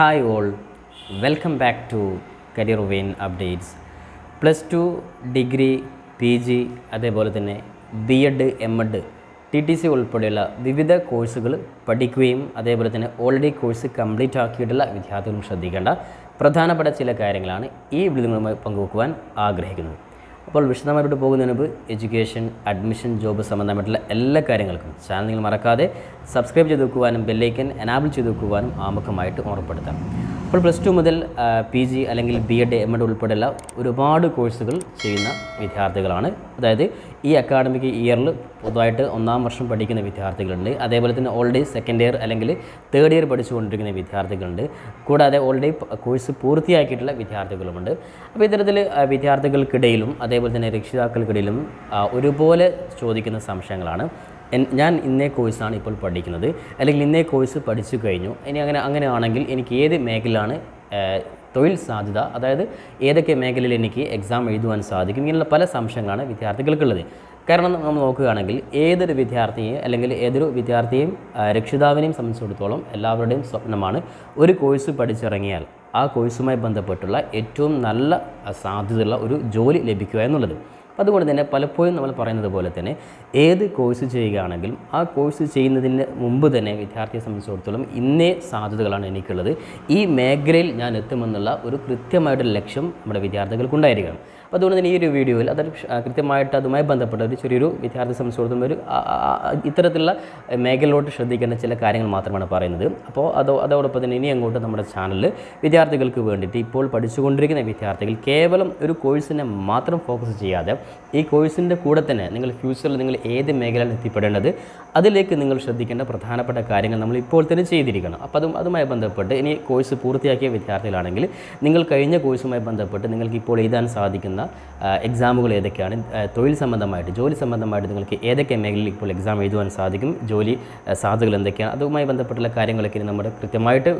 Hi all welcome back to career vein updates plus two degree P G അതേപോലെ തന്നെ B Ed M Ed T T C ഉൾപ്പെടെയുള്ള വിവിധ കോഴ്സുകൾ പഠിക്കുകയും അതേപോലെ തന്നെ ഓൾറെഡി കോഴ്സ് കംപ്ലീറ്റ് ആക്കിയിട്ടുള്ള വിദ്യാർത്ഥികളും ശ്രദ്ധിക്കേണ്ട പ്രധാനപ്പെട്ട ചില കാര്യങ്ങളാണ് ഈ വിളികളുമായി പങ്കുവെക്കുവാൻ ആഗ്രഹിക്കുന്നത്. അപ്പോൾ വിശദമായിട്ട് പോകുന്നതിന് മുമ്പ് എഡ്യൂക്കേഷൻ അഡ്മിഷൻ ജോബ് സംബന്ധമായിട്ടുള്ള എല്ലാ കാര്യങ്ങൾക്കും ചാനൽ നിങ്ങൾ മറക്കാതെ സബ്സ്ക്രൈബ് ചെയ്ത് വെക്കുവാനും ബെല്ലൈക്കൻ എനാബിൾ ചെയ്ത് വെക്കുവാനും ആമുഖമായിട്ട് ഓർമ്മപ്പെടുത്താം. അപ്പോൾ പ്ലസ് ടു മുതൽ പി ജി അല്ലെങ്കിൽ ബി എഡ് എം എഡ് ഉൾപ്പെടെയുള്ള ഒരുപാട് കോഴ്സുകൾ ചെയ്യുന്ന വിദ്യാർത്ഥികളാണ്. അതായത് ഈ അക്കാഡമിക് ഇയറിൽ പൊതുവായിട്ട് ഒന്നാം വർഷം പഠിക്കുന്ന വിദ്യാർത്ഥികളുണ്ട്. അതേപോലെ തന്നെ ഓൾറെഡി സെക്കൻഡ് ഇയർ അല്ലെങ്കിൽ തേർഡ് ഇയർ പഠിച്ചുകൊണ്ടിരിക്കുന്ന വിദ്യാർത്ഥികളുണ്ട്. കൂടാതെ ഓൾറെഡി കോഴ്സ് പൂർത്തിയാക്കിയിട്ടുള്ള വിദ്യാർത്ഥികളുമുണ്ട്. അപ്പോൾ ഇത്തരത്തിൽ വിദ്യാർത്ഥികൾക്കിടയിലും അതേപോലെ തന്നെ രക്ഷിതാക്കൾക്കിടയിലും ഒരുപോലെ ചോദിക്കുന്ന സംശയങ്ങളാണ്. ഞാൻ ഇന്നേ കോഴ്സാണ് ഇപ്പോൾ പഠിക്കുന്നത്. അല്ലെങ്കിൽ ഇന്നേ കോഴ്സ് പഠിച്ചു കഴിഞ്ഞു. ഇനി അങ്ങനെ അങ്ങനെയാണെങ്കിൽ എനിക്ക് ഏത് മേഖലയിലാണ് തൊഴിൽ സാധ്യത അതായത് ഏതൊക്കെ മേഖലയിൽ എനിക്ക് എക്സാം എഴുതുവാൻ സാധിക്കും ഇങ്ങനെയുള്ള പല സംശയങ്ങളാണ് വിദ്യാർത്ഥികൾക്കുള്ളത്. കാരണം നമ്മൾ നോക്കുകയാണെങ്കിൽ ഏതൊരു വിദ്യാർത്ഥിയെ അല്ലെങ്കിൽ ഏതൊരു വിദ്യാർത്ഥിയെയും രക്ഷിതാവിനെയും സംബന്ധിച്ചിടത്തോളം എല്ലാവരുടെയും സ്വപ്നമാണ് ഒരു കോഴ്സ് പഠിച്ചിറങ്ങിയാൽ ആ കോഴ്സുമായി ബന്ധപ്പെട്ടുള്ള ഏറ്റവും നല്ല സാധ്യതയുള്ള ഒരു ജോലി ലഭിക്കുക എന്നുള്ളത്. അതുകൊണ്ട് തന്നെ പലപ്പോഴും നമ്മൾ പറയുന്നത് പോലെ തന്നെ ഏത് കോഴ്സ് ചെയ്യുകയാണെങ്കിലും ആ കോഴ്സ് ചെയ്യുന്നതിന് മുമ്പ് തന്നെ വിദ്യാർത്ഥിയെ സംബന്ധിച്ചിടത്തോളം ഇന്നേ സാധ്യതകളാണ് എനിക്കുള്ളത്. ഈ മേഖലയിൽ ഞാൻ എത്തുമെന്നുള്ള ഒരു കൃത്യമായിട്ടൊരു ലക്ഷ്യം നമ്മുടെ വിദ്യാർത്ഥികൾക്കുണ്ടായിരിക്കണം. അപ്പോൾ അതുകൊണ്ട് തന്നെ ഈ ഒരു വീഡിയോയിൽ അത് കൃത്യമായിട്ട് അതുമായി ബന്ധപ്പെട്ട ഒരു ചെറിയൊരു വിദ്യാർത്ഥി സംബന്ധിച്ചിടത്തോളം ഒരു ഇത്തരത്തിലുള്ള മേഖലയിലോട്ട് ശ്രദ്ധിക്കേണ്ട ചില കാര്യങ്ങൾ മാത്രമാണ് പറയുന്നത്. അപ്പോൾ അതോ അതോടൊപ്പം തന്നെ ഇനി അങ്ങോട്ട് നമ്മുടെ ചാനലിൽ വിദ്യാർത്ഥികൾക്ക് വേണ്ടിയിട്ട് ഇപ്പോൾ പഠിച്ചുകൊണ്ടിരിക്കുന്ന വിദ്യാർത്ഥികൾ കേവലം ഒരു കോഴ്സിനെ മാത്രം ഫോക്കസ് ചെയ്യാതെ ഈ കോഴ്സിന്റെ കൂടെ തന്നെ നിങ്ങൾ ഫ്യൂച്ചറിൽ നിങ്ങൾ ഏത് മേഖലയിൽ എത്തിപ്പെടേണ്ടത് അതിലേക്ക് നിങ്ങൾ ശ്രദ്ധിക്കേണ്ട പ്രധാനപ്പെട്ട കാര്യങ്ങൾ നമ്മൾ ഇപ്പോൾ തന്നെ ചെയ്തിരിക്കണം. അപ്പോൾ അതും അതുമായി ബന്ധപ്പെട്ട് ഇനി കോഴ്സ് പൂർത്തിയാക്കിയ വിദ്യാർത്ഥികളാണെങ്കിൽ നിങ്ങൾ കഴിഞ്ഞ കോഴ്സുമായി ബന്ധപ്പെട്ട് നിങ്ങൾക്ക് ഇപ്പോൾ എഴുതാൻ സാധിക്കുന്ന ആ, എക്സാമുകൾ ഏതൊക്കെയാണ്? തൊഴിൽ സംബന്ധമായിട്ട് ജോലി സംബന്ധമായിട്ട് നിങ്ങൾക്ക് ഏതൊക്കെ മേഖലയിൽ ഇപ്പോൾ എക്സാം എഴുതുവാൻ സാധിക്കും? ജോലി സാധ്യതകൾ എന്തൊക്കെയാണ്? അതുമായി ബന്ധപ്പെട്ടുള്ള കാര്യങ്ങളൊക്കെ നമ്മുടെ കൃത്യമായിട്ട്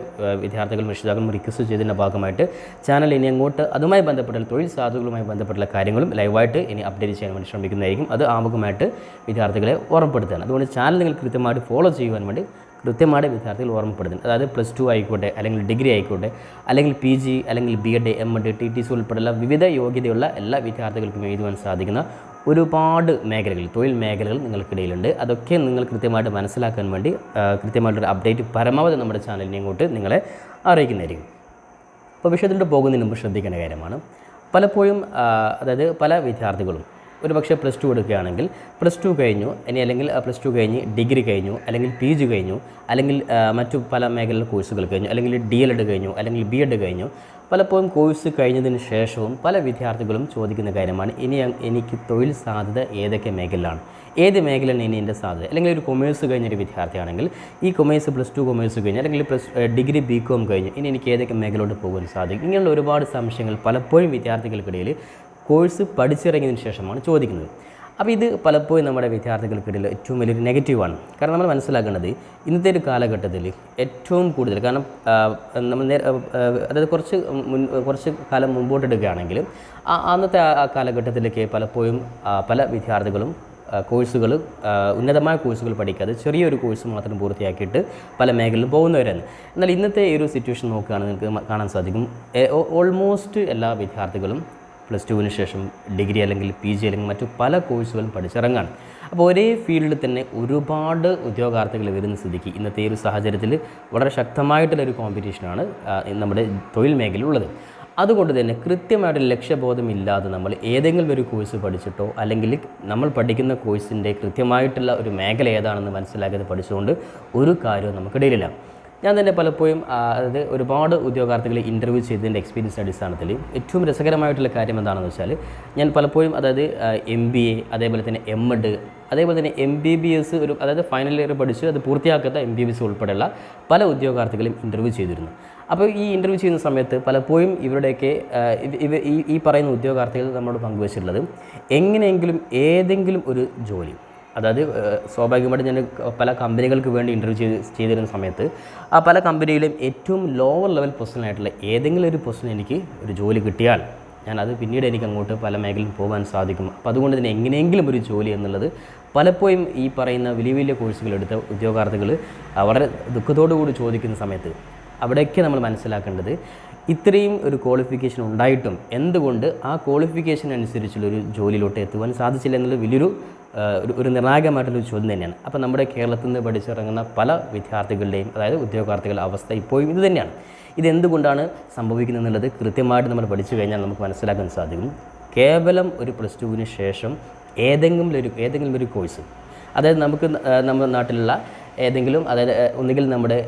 വിദ്യാർത്ഥികളും രക്ഷിതാക്കളും റിക്വസ്റ്റ് ചെയ്തതിന്റെ ഭാഗമായിട്ട് ചാനൽ ഇനി അങ്ങോട്ട് അതുമായി ബന്ധപ്പെട്ട തൊഴിൽ സാധ്യതകളുമായി ബന്ധപ്പെട്ടുള്ള കാര്യങ്ങളും ലൈവായിട്ട് ഇനി അപ്ഡേറ്റ് ചെയ്യാൻ വേണ്ടി ശ്രമിക്കുന്നതായിരിക്കും. അത് ആമുഖമായിട്ട് വിദ്യാർത്ഥികളെ ഓർമ്മപ്പെടുത്തുകയാണ്. അതുകൊണ്ട് ചാനൽ നിങ്ങൾ കൃത്യമായിട്ട് ഫോളോ ചെയ്യുവാൻ വേണ്ടി കൃത്യമായിട്ട് വിദ്യാർത്ഥികൾ ഓർമ്മപ്പെടുത്തുന്നത് അതായത് പ്ലസ് ടു ആയിക്കോട്ടെ അല്ലെങ്കിൽ ഡിഗ്രി ആയിക്കോട്ടെ അല്ലെങ്കിൽ പി ജി അല്ലെങ്കിൽ B Ed M Ed T T C ഉൾപ്പെടെയുള്ള വിവിധ യോഗ്യതയുള്ള എല്ലാ വിദ്യാർത്ഥികൾക്കും എഴുതുവാൻ സാധിക്കുന്ന ഒരുപാട് മേഖലകൾ തൊഴിൽ മേഖലകൾ നിങ്ങൾക്കിടയിലുണ്ട്. അതൊക്കെ നിങ്ങൾ കൃത്യമായിട്ട് മനസ്സിലാക്കാൻ വേണ്ടി കൃത്യമായിട്ടൊരു അപ്ഡേറ്റ് പരമാവധി നമ്മുടെ ചാനലിനെ ഇങ്ങോട്ട് നിങ്ങളെ അറിയിക്കുന്നതായിരിക്കും. അപ്പോൾ വിഷയത്തിലോട്ട് പോകുന്നതിന് മുമ്പ് ശ്രദ്ധിക്കേണ്ട കാര്യമാണ്. പലപ്പോഴും അതായത് പല വിദ്യാർത്ഥികളും ഒരു പക്ഷേ പ്ലസ് ടു എടുക്കുകയാണെങ്കിൽ പ്ലസ് ടു കഴിഞ്ഞു ഇനി അല്ലെങ്കിൽ പ്ലസ് ടു കഴിഞ്ഞ് ഡിഗ്രി കഴിഞ്ഞു അല്ലെങ്കിൽ പി ജി കഴിഞ്ഞു അല്ലെങ്കിൽ മറ്റു പല മേഖലയിലെ കോഴ്സുകൾ കഴിഞ്ഞു അല്ലെങ്കിൽ ഡി എൽ എഡ് കഴിഞ്ഞു അല്ലെങ്കിൽ ബി എഡ് കഴിഞ്ഞു പലപ്പോഴും കോഴ്സ് കഴിഞ്ഞതിന് ശേഷവും പല വിദ്യാർത്ഥികളും ചോദിക്കുന്ന കാര്യമാണ് ഇനി എനിക്ക് തൊഴിൽ സാധ്യത ഏതൊക്കെ മേഖലയിലാണ്? ഏത് മേഖലയാണ് ഇനി എന്റെ സാധ്യത? അല്ലെങ്കിൽ ഒരു കൊമേഴ്സ് കഴിഞ്ഞൊരു വിദ്യാർത്ഥിയാണെങ്കിൽ ഈ കൊമേഴ്സ് പ്ലസ് ടു കൊമേഴ്സ് കഴിഞ്ഞ് അല്ലെങ്കിൽ പ്ലസ് ഡിഗ്രി ബി കോം കഴിഞ്ഞ് ഇനി എനിക്ക് ഏതൊക്കെ മേഖലയിലോട്ട് പോകാൻ സാധിക്കും? ഇങ്ങനെയുള്ള ഒരുപാട് സംശയങ്ങൾ പലപ്പോഴും വിദ്യാർത്ഥികൾക്കിടയിൽ കോഴ്സ് പഠിച്ചിറങ്ങിയതിന് ശേഷമാണ് ചോദിക്കുന്നത്. അപ്പോൾ ഇത് പലപ്പോഴും നമ്മുടെ വിദ്യാർത്ഥികൾക്കിടയിൽ ഏറ്റവും വലിയൊരു നെഗറ്റീവാണ്. കാരണം നമ്മൾ മനസ്സിലാക്കേണ്ടത് ഇന്നത്തെ ഒരു കാലഘട്ടത്തിൽ ഏറ്റവും കൂടുതൽ കാരണം നമ്മൾ നേ- ആ, ആ, അതായത് കുറച്ച് മുൻ കുറച്ച് കാലം മുമ്പോട്ട് എടുക്കുകയാണെങ്കിൽ ആ അന്നത്തെ ആ കാലഘട്ടത്തിലേക്ക് പലപ്പോഴും പല വിദ്യാർത്ഥികളും കോഴ്സുകൾ ഉന്നതമായ കോഴ്സുകൾ പഠിക്കാതെ ചെറിയൊരു കോഴ്സ് മാത്രം പൂർത്തിയാക്കിയിട്ട് പല മേഖലയിലും പോകുന്നവരാണ്. എന്നാൽ ഇന്നത്തെ ഈ ഒരു സിറ്റുവേഷൻ നോക്കുകയാണെങ്കിൽ നിങ്ങൾക്ക് കാണാൻ സാധിക്കും ഓൾമോസ്റ്റ് എല്ലാ വിദ്യാർത്ഥികളും പ്ലസ് ടുവിന് ശേഷം ഡിഗ്രി അല്ലെങ്കിൽ പി ജി അല്ലെങ്കിൽ മറ്റു പല കോഴ്സുകളും പഠിച്ചിറങ്ങാണ്. അപ്പോൾ ഒരേ ഫീൽഡിൽ തന്നെ ഒരുപാട് ഉദ്യോഗാർത്ഥികൾ വരുന്ന സ്ഥിതിക്ക് ഇന്നത്തെ ഒരു സാഹചര്യത്തിൽ വളരെ ശക്തമായിട്ടുള്ളൊരു കോമ്പറ്റീഷനാണ് നമ്മുടെ തൊഴിൽ മേഖലയിലുള്ളത് അതുകൊണ്ട് തന്നെ കൃത്യമായിട്ട് ലക്ഷ്യബോധമില്ലാതെ നമ്മൾ ഏതെങ്കിലും ഒരു കോഴ്സ് പഠിച്ചിട്ടോ അല്ലെങ്കിൽ നമ്മൾ പഠിക്കുന്ന കോഴ്സിന്റെ കൃത്യമായിട്ടുള്ള ഒരു മേഖല ഏതാണെന്ന് മനസ്സിലാക്കിയത് പഠിച്ചുകൊണ്ട് ഒരു കാര്യവും നമുക്കിടയിലില്ല ഞാൻ തന്നെ പലപ്പോഴും അതായത് ഒരുപാട് ഉദ്യോഗാർത്ഥികളെ ഇന്റർവ്യൂ ചെയ്തതിന്റെ എക്സ്പീരിയൻസ് അടിസ്ഥാനത്തിൽ ഏറ്റവും രസകരമായിട്ടുള്ള കാര്യം എന്താണെന്ന് വെച്ചാൽ ഞാൻ പലപ്പോഴും അതായത് എം ബി എ അതേപോലെ തന്നെ എം എഡ് അതേപോലെ തന്നെ എം ബി ബി എസ് ഒരു അതായത് ഫൈനൽ ഇയർ പഠിച്ച് അത് പൂർത്തിയാക്കാത്ത എം ബി ബി എസ് ഉൾപ്പെടെയുള്ള പല ഉദ്യോഗാർത്ഥികളും ഇന്റർവ്യൂ ചെയ്തിരുന്നു. അപ്പോൾ ഈ ഇന്റർവ്യൂ ചെയ്യുന്ന സമയത്ത് പലപ്പോഴും ഇവരുടെയൊക്കെ ഇവ ഈ പറയുന്ന ഉദ്യോഗാർത്ഥികൾ നമ്മളോട് പങ്കുവച്ചിട്ടുള്ളത് എങ്ങനെയെങ്കിലും ഏതെങ്കിലും ഒരു ജോലി അതായത് സ്വാഭാവികമായിട്ട് ഞാൻ പല കമ്പനികൾക്ക് വേണ്ടി ഇന്റർവ്യൂ ചെയ്ത് ചെയ്തിരുന്ന സമയത്ത് ആ പല കമ്പനിയിലും ഏറ്റവും ലോവർ ലെവൽ പൊസിഷനായിട്ടുള്ള ഏതെങ്കിലും ഒരു പൊസിഷൻ എനിക്ക് ഒരു ജോലി കിട്ടിയാൽ ഞാനത് പിന്നീട് എനിക്ക് അങ്ങോട്ട് പല മേഖലയിൽ പോകാൻ സാധിക്കും. അപ്പോൾ അതുകൊണ്ട് തന്നെ എങ്ങനെയെങ്കിലും ഒരു ജോലി എന്നുള്ളത് പലപ്പോഴും ഈ പറയുന്ന വലിയ വലിയ കോഴ്സുകൾ എടുത്ത ഉദ്യോഗാർത്ഥികൾ വളരെ ദുഃഖത്തോടു കൂടി ചോദിക്കുന്ന സമയത്ത് അവിടെയൊക്കെ നമ്മൾ മനസ്സിലാക്കേണ്ടത് ഇത്രയും ഒരു ക്വാളിഫിക്കേഷൻ ഉണ്ടായിട്ടും എന്തുകൊണ്ട് ആ ക്വാളിഫിക്കേഷൻ അനുസരിച്ചുള്ളൊരു ജോലിയിലോട്ട് എത്തുവാൻ സാധിച്ചില്ല എന്നുള്ളത് വലിയൊരു ഒരു ഒരു നിർണായകമായിട്ടുള്ള ചോദ്യം തന്നെയാണ്. അപ്പോൾ നമ്മുടെ കേരളത്തിൽ നിന്ന് പഠിച്ചിറങ്ങുന്ന പല വിദ്യാർത്ഥികളുടെയും അതായത് ഉദ്യോഗാർത്ഥികളുടെ അവസ്ഥ ഇപ്പോഴും ഇത് തന്നെയാണ്. ഇതെന്തുകൊണ്ടാണ് സംഭവിക്കുന്നത് എന്നുള്ളത് കൃത്യമായിട്ട് നമ്മൾ പഠിച്ചു കഴിഞ്ഞാൽ നമുക്ക് മനസ്സിലാക്കാൻ സാധിക്കും. കേവലം ഒരു പ്ലസ് ടുവിന് ശേഷം ഏതെങ്കിലും ഒരു ഏതെങ്കിലും ഒരു കോഴ്സ് അതായത് നമുക്ക് നമ്മുടെ നാട്ടിലുള്ള ഏതെങ്കിലും അതായത് ഒന്നുകിൽ നമ്മുടെ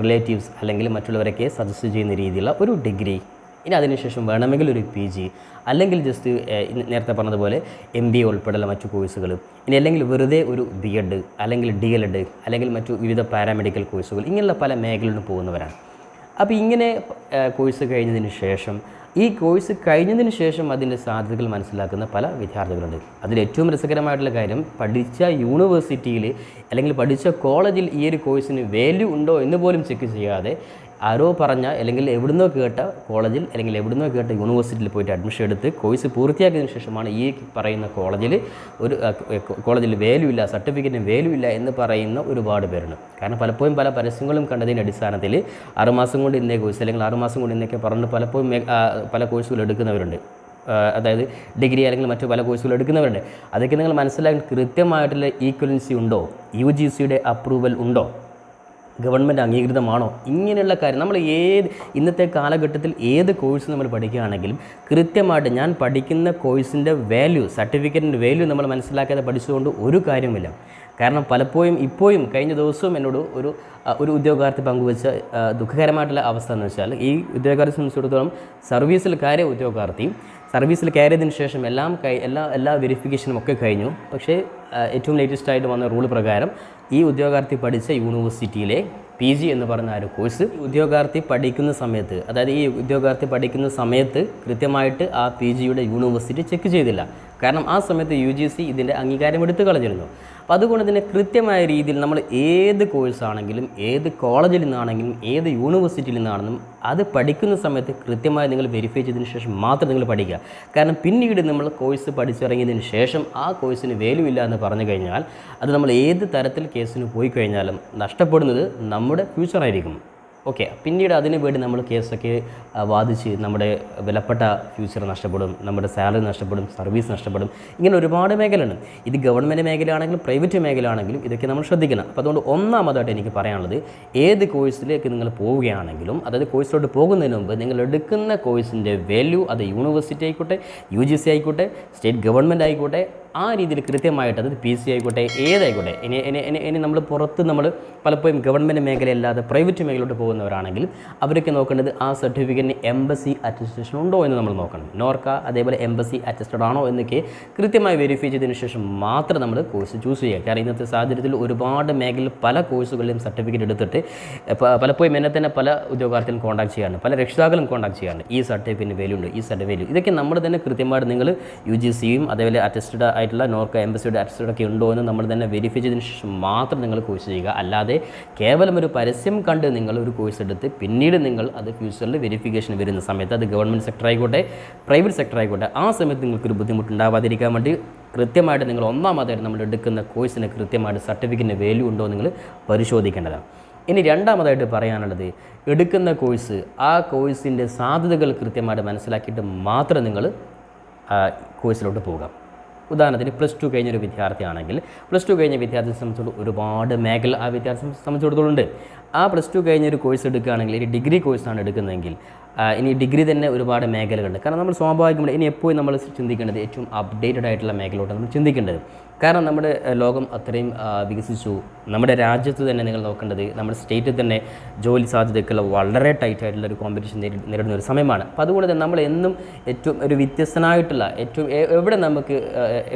റിലേറ്റീവ്സ് അല്ലെങ്കിൽ മറ്റുള്ളവരൊക്കെ സജസ്റ്റ് ചെയ്യുന്ന രീതിയിലുള്ള ഒരു ഡിഗ്രി ഇനി അതിനുശേഷം വേണമെങ്കിൽ ഒരു പി ജി അല്ലെങ്കിൽ ജസ്റ്റ് നേരത്തെ പറഞ്ഞതുപോലെ എം ബി എ ഉൾപ്പെടെയുള്ള മറ്റു കോഴ്സുകൾ ഇനി അല്ലെങ്കിൽ വെറുതെ ഒരു ബി എഡ് അല്ലെങ്കിൽ ഡി എൽ എഡ് അല്ലെങ്കിൽ മറ്റു വിവിധ പാരാമെഡിക്കൽ കോഴ്സുകൾ ഇങ്ങനെയുള്ള പല മേഖലകളിലും പോകുന്നവരാണ്. അപ്പോൾ ഇങ്ങനെ കോഴ്സ് കഴിഞ്ഞതിന് ശേഷം ഈ കോഴ്സ് കഴിഞ്ഞതിന് ശേഷം അതിന്റെ സാധ്യതകൾ മനസ്സിലാക്കുന്ന പല വിദ്യാർത്ഥികളുണ്ട്. അതിൽ ഏറ്റവും രസകരമായിട്ടുള്ള കാര്യം പഠിച്ച യൂണിവേഴ്സിറ്റിയിൽ അല്ലെങ്കിൽ പഠിച്ച കോളേജിൽ ഈ ഒരു കോഴ്സിന് വാല്യൂ ഉണ്ടോ എന്ന് പോലും ചെക്ക് ചെയ്യാതെ ആരോ പറഞ്ഞ അല്ലെങ്കിൽ എവിടുന്നോ കേട്ട കോളേജിൽ അല്ലെങ്കിൽ എവിടുന്നോ കേട്ട യൂണിവേഴ്സിറ്റിയിൽ പോയിട്ട് അഡ്മിഷൻ എടുത്ത് കോഴ്സ് പൂർത്തിയാക്കിയതിന് ശേഷമാണ് ഈ പറയുന്ന കോളേജിൽ ഒരു കോളേജിൽ വാല്യൂ ഇല്ല സർട്ടിഫിക്കറ്റിന് വാല്യൂ ഇല്ല എന്ന് പറയുന്ന ഒരുപാട് പേരുണ്ട്. കാരണം പലപ്പോഴും പല പരസ്യങ്ങളും കണ്ടതിന്റെ അടിസ്ഥാനത്തിൽ ആറുമാസം കൊണ്ട് ഇന്നേ കോഴ്സ് അല്ലെങ്കിൽ ആറുമാസം കൊണ്ട് ഇന്നൊക്കെ പറഞ്ഞ് പലപ്പോഴും പല കോഴ്സുകൾ എടുക്കുന്നവരുണ്ട്. അതായത് ഡിഗ്രി അല്ലെങ്കിൽ മറ്റു പല കോഴ്സുകൾ എടുക്കുന്നവരുണ്ട്. അതൊക്കെ നിങ്ങൾ മനസ്സിലാക്കി കൃത്യമായിട്ടുള്ള ഈക്വലൻസി ഉണ്ടോ? യു ജി സിയുടെ അപ്രൂവൽ ഉണ്ടോ? ഗവൺമെന്റ് അംഗീകൃതമാണോ? ഇങ്ങനെയുള്ള കാര്യം നമ്മൾ ഏത് ഇന്നത്തെ കാലഘട്ടത്തിൽ ഏത് കോഴ്സ് നമ്മൾ പഠിക്കുകയാണെങ്കിലും കൃത്യമായിട്ട് ഞാൻ പഠിക്കുന്ന കോഴ്സിന്റെ വാല്യൂ സർട്ടിഫിക്കറ്റിന്റെ വാല്യൂ നമ്മൾ മനസ്സിലാക്കാതെ പഠിച്ചുകൊണ്ട് ഒരു കാര്യമില്ല കാരണം പലപ്പോഴും ഇപ്പോഴും കഴിഞ്ഞ ദിവസവും എന്നോട് ഒരു ഒരു ഉദ്യോഗാർത്ഥി പങ്കുവച്ച ദുഃഖകരമായിട്ടുള്ള അവസ്ഥ എന്ന് വെച്ചാൽ ഈ ഉദ്യോഗാർത്ഥി സംബന്ധിച്ചിടത്തോളം സർവീസിൽ കയറിയ ഉദ്യോഗാർത്ഥി സർവീസിൽ കയറിയതിന് ശേഷം എല്ലാം കൈ എല്ലാ എല്ലാ വെരിഫിക്കേഷനും ഒക്കെ കഴിഞ്ഞു. പക്ഷേ ഏറ്റവും ലേറ്റസ്റ്റ് ആയിട്ട് വന്ന റൂൾ പ്രകാരം ഈ ഉദ്യോഗാർത്ഥി പഠിച്ച യൂണിവേഴ്സിറ്റിയിലെ പി ജി എന്ന് പറയുന്ന ആ ഒരു കോഴ്സ് ഉദ്യോഗാർത്ഥി പഠിക്കുന്ന സമയത്ത് അതായത് ഈ ഉദ്യോഗാർത്ഥി പഠിക്കുന്ന സമയത്ത് കൃത്യമായിട്ട് ആ പി ജിയുടെ യൂണിവേഴ്സിറ്റി ചെക്ക് ചെയ്തില്ല. കാരണം ആ സമയത്ത് യു ജി സി ഇതിന്റെ അംഗീകാരം എടുത്തു കളഞ്ഞിരുന്നു. അപ്പോൾ അതുകൊണ്ട് തന്നെ കൃത്യമായ രീതിയിൽ നമ്മൾ ഏത് കോഴ്സാണെങ്കിലും ഏത് കോളേജിൽ നിന്നാണെങ്കിലും ഏത് യൂണിവേഴ്സിറ്റിയിൽ നിന്നാണെങ്കിലും അത് പഠിക്കുന്ന സമയത്ത് കൃത്യമായി നിങ്ങൾ വെരിഫൈ ചെയ്തതിന് ശേഷം മാത്രം നിങ്ങൾ പഠിക്കുക. കാരണം പിന്നീട് നമ്മൾ കോഴ്സ് പഠിച്ചിറങ്ങിയതിന് ശേഷം ആ കോഴ്സിന് വാല്യൂ ഇല്ല എന്ന് പറഞ്ഞു കഴിഞ്ഞാൽ അത് നമ്മൾ ഏത് തരത്തിൽ കേസിന് പോയി കഴിഞ്ഞാലും നഷ്ടപ്പെടുന്നത് നമ്മുടെ ഫ്യൂച്ചറായിരിക്കും ഓക്കെ പിന്നീട് അതിന് വേണ്ടി നമ്മൾ കേസൊക്കെ വാദിച്ച് നമ്മുടെ വിലപ്പെട്ട ഫ്യൂച്ചർ നഷ്ടപ്പെടും നമ്മുടെ സാലറി നഷ്ടപ്പെടും സർവീസ് നഷ്ടപ്പെടും ഇങ്ങനെ ഒരുപാട് മേഖലയാണ് ഇത് ഗവൺമെന്റ് മേഖലയാണെങ്കിലും പ്രൈവറ്റ് മേഖലയാണെങ്കിലും ഇതൊക്കെ നമ്മൾ ശ്രദ്ധിക്കണം. അപ്പോൾ അതുകൊണ്ട് ഒന്നാമതായിട്ട് എനിക്ക് പറയാനുള്ളത് ഏത് കോഴ്സിലേക്ക് നിങ്ങൾ പോവുകയാണെങ്കിലും അതായത് കോഴ്സിലോട്ട് പോകുന്നതിന് മുമ്പ് നിങ്ങൾ എടുക്കുന്ന കോഴ്സിന്റെ വാല്യൂ അത് യൂണിവേഴ്സിറ്റി ആയിക്കോട്ടെ യു ജി സി ആയിക്കോട്ടെ സ്റ്റേറ്റ് ഗവൺമെന്റ് ആയിക്കോട്ടെ ആ രീതിയിൽ കൃത്യമായിട്ട് അത് പി സി ആയിക്കോട്ടെ ഏതായിക്കോട്ടെ ഇനി ഇനി ഇനി നമ്മൾ പുറത്ത് നമ്മൾ പലപ്പോഴും ഗവൺമെന്റ് മേഖലയല്ലാതെ പ്രൈവറ്റ് മേഖലയിലോട്ട് പോകുന്നവരാണെങ്കിൽ അവരൊക്കെ നോക്കേണ്ടത് ആ സർട്ടിഫിക്കറ്റിന് എംബസി അറ്റസ്റ്റേഷൻ ഉണ്ടോ എന്ന് നമ്മൾ നോക്കണം. നോർക്ക അതേപോലെ എംബസി അറ്റസ്റ്റഡ് ആണോ എന്നൊക്കെ കൃത്യമായി വെരിഫൈ ചെയ്തതിന് ശേഷം മാത്രം നമ്മൾ കോഴ്സ് ചൂസ് ചെയ്യുക. കാരണം ഇന്നത്തെ സാഹചര്യത്തിൽ ഒരുപാട് മേഖലയിൽ പല കോഴ്സുകളിലും സർട്ടിഫിക്കറ്റ് എടുത്തിട്ട് പലപ്പോഴും എന്നെ തന്നെ പല ഉദ്യോഗാർത്ഥികളും കോൺടാക്ട് ചെയ്യാറുണ്ട് പല രക്ഷിതാക്കളും കോൺടാക്ട് ചെയ്യാറുണ്ട് ഈ സർട്ടിഫിക്കറ്റിന് വാല്യൂ ഉണ്ട് ഈ സർട്ടിഫിക്കറ്റ് ഇതൊക്കെ നമ്മൾ തന്നെ കൃത്യമായിട്ട് നിങ്ങൾ യു ജി സിയും അതേപോലെ അറ്റസ്റ്റഡ് ആയിട്ടുള്ള നോർക്ക എംബസിയുടെ അറ്റസ്റ്റഡ് ഒക്കെ ഉണ്ടോ എന്ന് നമ്മൾ തന്നെ വെരിഫൈ ചെയ്തതിന് ശേഷം മാത്രം നിങ്ങൾ കോഴ്സ് ചെയ്യുക. അല്ലാതെ കേവലം ഒരു പരസ്യം കണ്ട് നിങ്ങൾ ഒരു കോഴ്സ് എടുത്ത് പിന്നീട് നിങ്ങൾ അത് ഫ്യൂച്ചറിൽ വെരിഫിക്കേഷൻ വരുന്ന സമയത്ത് അത് ഗവൺമെന്റ് സെക്ടർ ആയിക്കോട്ടെ പ്രൈവറ്റ് സെക്ടർ ആയിക്കോട്ടെ ആ സമയത്ത് നിങ്ങൾക്കൊരു ബുദ്ധിമുട്ടുണ്ടാവാതിരിക്കാൻ വേണ്ടി കൃത്യമായിട്ട് നിങ്ങൾ ഒന്നാമതായിട്ട് നമ്മൾ എടുക്കുന്ന കോഴ്സിന് കൃത്യമായിട്ട് സർട്ടിഫിക്കറ്റിന് വാല്യൂ ഉണ്ടോ നിങ്ങൾ പരിശോധിക്കേണ്ടതാണ്. ഇനി രണ്ടാമതായിട്ട് പറയാനുള്ളത് എടുക്കുന്ന കോഴ്സ് ആ കോഴ്സിന്റെ സാധ്യതകൾ കൃത്യമായിട്ട് മനസ്സിലാക്കിയിട്ട് മാത്രം നിങ്ങൾ കോഴ്സിലോട്ട് പോകാം ഉദാഹരണത്തിന് പ്ലസ് ടു കഴിഞ്ഞൊരു വിദ്യാർത്ഥിയാണെങ്കിൽ പ്ലസ് ടു കഴിഞ്ഞ വിദ്യാർത്ഥിയെ സംബന്ധിച്ചിടത്തോളം ഒരുപാട് മേഖല ആ വിദ്യാർത്ഥിയെ സംബന്ധിച്ചിടത്തോളം ഉണ്ട്. ആ പ്ലസ് ടു കഴിഞ്ഞൊരു കോഴ്സ് എടുക്കുകയാണെങ്കിൽ ഒരു ഡിഗ്രി കോഴ്സാണ് എടുക്കുന്നതെങ്കിൽ ഇനി ഡിഗ്രി തന്നെ ഒരുപാട് മേഖലകളുണ്ട്. കാരണം നമ്മൾ സ്വാഭാവികമായിട്ട് ഇനി എപ്പോഴും നമ്മൾ ചിന്തിക്കേണ്ടത് ഏറ്റവും അപ്ഡേറ്റഡ് ആയിട്ടുള്ള മേഖലയോട്ട് നമ്മൾ ചിന്തിക്കേണ്ടത്. കാരണം നമ്മുടെ ലോകം അത്രയും വികസിച്ചു. നമ്മുടെ രാജ്യത്ത് തന്നെ നിങ്ങൾ നോക്കേണ്ടത് നമ്മുടെ സ്റ്റേറ്റിൽ തന്നെ ജോലി സാധ്യതയ്ക്കുള്ള വളരെ ടൈറ്റ് ആയിട്ടുള്ള ഒരു കോമ്പറ്റീഷൻ നേരിടുന്ന ഒരു സമയമാണ്. അപ്പോൾ അതുകൊണ്ട് തന്നെ നമ്മൾ എന്നും ഏറ്റവും ഒരു വ്യത്യസ്തനായിട്ടുള്ള ഏറ്റവും എവിടെ നമുക്ക്